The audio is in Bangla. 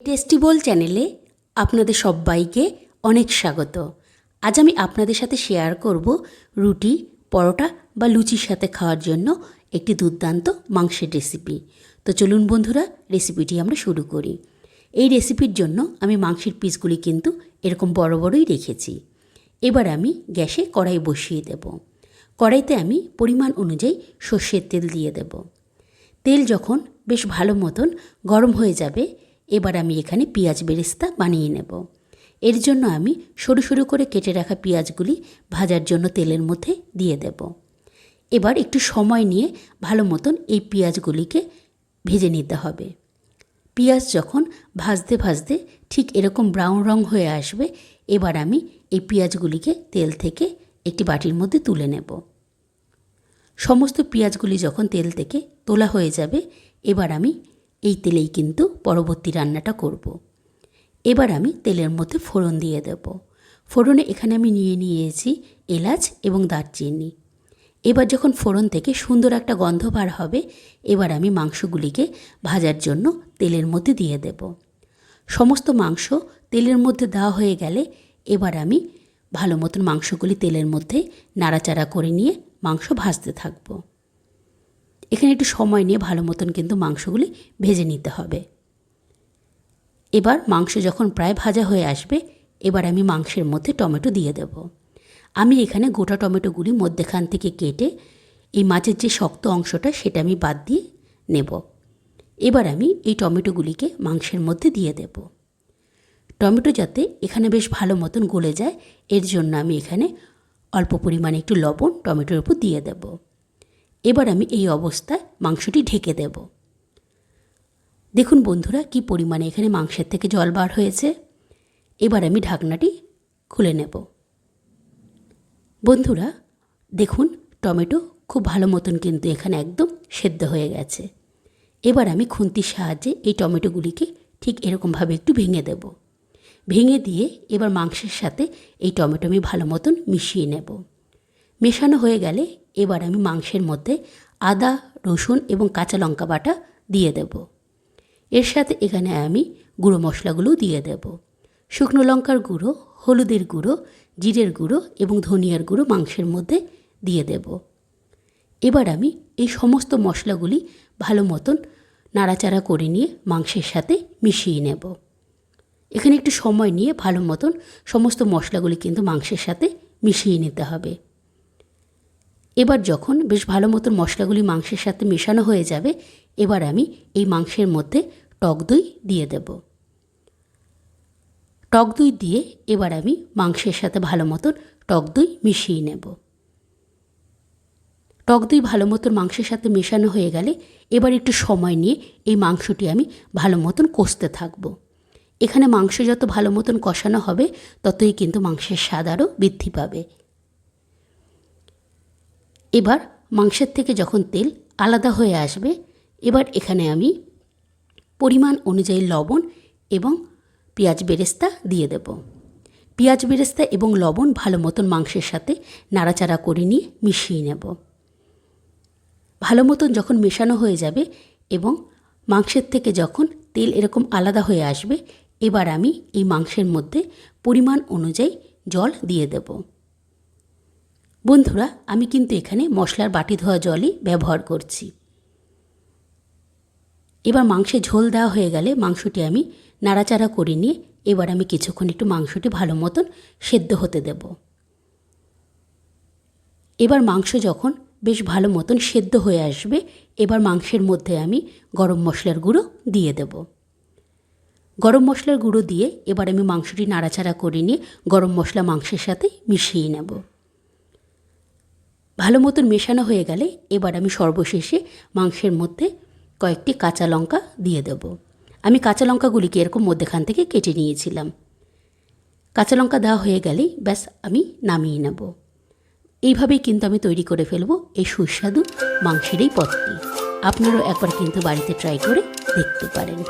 টেস্টিবল চ্যানেলে আপনাদের সবাইকে অনেক স্বাগত। আজ আমি আপনাদের সাথে শেয়ার করব রুটি, পরোটা বা লুচির সাথে খাওয়ার জন্য একটি দুর্দান্ত মাংসের রেসিপি। তো চলুন বন্ধুরা, রেসিপিটি আমরা শুরু করি। এই রেসিপির জন্য আমি মাংসের পিসগুলি কিন্তু এরকম বড় বড়ই রেখেছি। এবার আমি গ্যাসে কড়াই বসিয়ে দেব। কড়াইতে আমি পরিমাণ অনুযায়ী সর্ষের তেল দিয়ে দেব। তেল যখন বেশ ভালো মতন গরম হয়ে যাবে এবার আমি এখানে পেঁয়াজ বেরেস্তা বানিয়ে নেব। এর জন্য আমি সরু সরু করে কেটে রাখা পেঁয়াজগুলি ভাজার জন্য তেলের মধ্যে দিয়ে দেব। এবার একটু সময় নিয়ে ভালো মতন এই পেঁয়াজগুলিকে ভেজে নিতে হবে। পেঁয়াজ যখন ভাজতে ভাজতে ঠিক এরকম ব্রাউন রং হয়ে আসবে, এবার আমি এই পেঁয়াজগুলিকে তেল থেকে একটি বাটির মধ্যে তুলে নেব। সমস্ত পেঁয়াজগুলি যখন তেল থেকে তোলা হয়ে যাবে, এবার আমি এই তেলেই কিন্তু পরবর্তী রান্নাটা করব। এবার আমি তেলের মধ্যে ফোড়ন দিয়ে দেব। ফোড়নে এখানে আমি নিয়ে নিয়েছি এলাচ এবং দারচিনি। এবার যখন ফোড়ন থেকে সুন্দর একটা গন্ধ বার হবে, এবার আমি মাংসগুলিকে ভাজার জন্য তেলের মধ্যে দিয়ে দেব। সমস্ত মাংস তেলের মধ্যে দেওয়া হয়ে গেলে এবার আমি ভালো মতন মাংসগুলি তেলের মধ্যে নাড়াচাড়া করে নিয়ে মাংস ভাজতে থাকব। এখানে একটু সময় নিয়ে ভালো মতন কিন্তু মাংসগুলি ভেজে নিতে হবে। এবার মাংস যখন প্রায় ভাজা হয়ে আসবে, এবার আমি মাংসের মধ্যে টমেটো দিয়ে দেব। আমি এখানে গোটা টমেটোগুলি মধ্যেখান থেকে কেটে এই মাছের যে শক্ত অংশটা সেটা আমি বাদ দিয়ে নেব। এবার আমি এই টমেটোগুলিকে মাংসের মধ্যে দিয়ে দেব। টমেটো যাতে এখানে বেশ ভালো মতন গলে যায়, এর জন্য আমি এখানে অল্প পরিমাণে একটু লবণ টমেটোর উপর দিয়ে দেবো। এবার আমি এই অবস্থায় মাংসটি ঢেকে দেব। দেখুন বন্ধুরা, কি পরিমাণে এখানে মাংসের থেকে জল বার হয়েছে। এবার আমি ঢাকনাটি খুলে নেব। বন্ধুরা, দেখুন, টমেটো খুব ভালো মতন কিন্তু এখানে একদম সেদ্ধ হয়ে গেছে। এবার আমি খুন্তির সাহায্যে এই টমেটোগুলিকে ঠিক এরকমভাবে একটু ভেঙে দেব। ভেঙে দিয়ে এবার মাংসের সাথে এই টমেটো আমি ভালো মতন মিশিয়ে নেব। মেশানো হয়ে গেলে এবার আমি মাংসের মধ্যে আদা, রসুন এবং কাঁচা লঙ্কা বাটা দিয়ে দেব। এর সাথে এখানে আমি গুঁড়ো মশলাগুলো দিয়ে দেব। শুকনো লঙ্কার গুঁড়ো, হলুদের গুঁড়ো, জিরের গুঁড়ো এবং ধনিয়ার গুঁড়ো মাংসের মধ্যে দিয়ে দেব। এবার আমি এই সমস্ত মশলাগুলি ভালো মতন নাড়াচাড়া করে নিয়ে মাংসের সাথে মিশিয়ে নেব। এখানে একটু সময় নিয়ে ভালো মতন সমস্ত মশলাগুলি কিন্তু মাংসের সাথে মিশিয়ে নিতে হবে। এবার যখন বেশ ভালো মতন মশলাগুলি মাংসের সাথে মেশানো হয়ে যাবে, এবার আমি এই মাংসের মধ্যে টক দই দিয়ে দেব। টক দই দিয়ে এবার আমি মাংসের সাথে ভালো মতন টক দই মিশিয়ে নেব। টক দই ভালো মতন মাংসের সাথে মেশানো হয়ে গেলে এবার একটু সময় নিয়ে এই মাংসটি আমি ভালো মতন কষতে থাকব। এখানে মাংস যত ভালো মতন কষানো হবে, ততই কিন্তু মাংসের স্বাদ আরও বৃদ্ধি পাবে। এবার মাংসের থেকে যখন তেল আলাদা হয়ে আসবে, এবার এখানে আমি পরিমাণ অনুযায়ী লবণ এবং পেঁয়াজ বেরেস্তা দিয়ে দেব। পেঁয়াজ বেরেস্তা এবং লবণ ভালো মতন মাংসের সাথে নাড়াচাড়া করে নিয়ে মিশিয়ে নেব। ভালো মতন যখন মেশানো হয়ে যাবে এবং মাংসের থেকে যখন তেল এরকম আলাদা হয়ে আসবে, এবার আমি এই মাংসের মধ্যে পরিমাণ অনুযায়ী জল দিয়ে দেবো। বন্ধুরা, আমি কিন্তু এখানে মশলার বাটি ধোয়া জলই ব্যবহার করছি। এবার মাংসে ঝোল দেওয়া হয়ে গেলে মাংসটি আমি নাড়াচাড়া করে নিয়ে এবার আমি কিছুক্ষণ একটু মাংসটি ভালো মতন সেদ্ধ হতে দেব। এবার মাংস যখন বেশ ভালো মতন সেদ্ধ হয়ে আসবে, এবার মাংসের মধ্যে আমি গরম মশলার গুঁড়ো দিয়ে দেব। গরম মশলার গুঁড়ো দিয়ে এবার আমি মাংসটি নাড়াচাড়া করে নিয়ে গরম মশলা মাংসের সাথে মিশিয়ে নেব। ভালো মতন মেশানো হয়ে গেলে এবার আমি সর্বশেষে মাংসের মধ্যে কয়েকটি কাঁচা লঙ্কা দিয়ে দেব। আমি কাঁচা লঙ্কাগুলিকে এরকম মধ্যেখান থেকে কেটে নিয়েছিলাম। কাঁচা লঙ্কা দেওয়া হয়ে গেলেই ব্যাস আমি নামিয়ে নেব। এইভাবেই কিন্তু আমি তৈরি করে ফেলব এই সুস্বাদু মাংসের এই পদটি। আপনারাও একবার কিন্তু বাড়িতে ট্রাই করে দেখতে পারেন।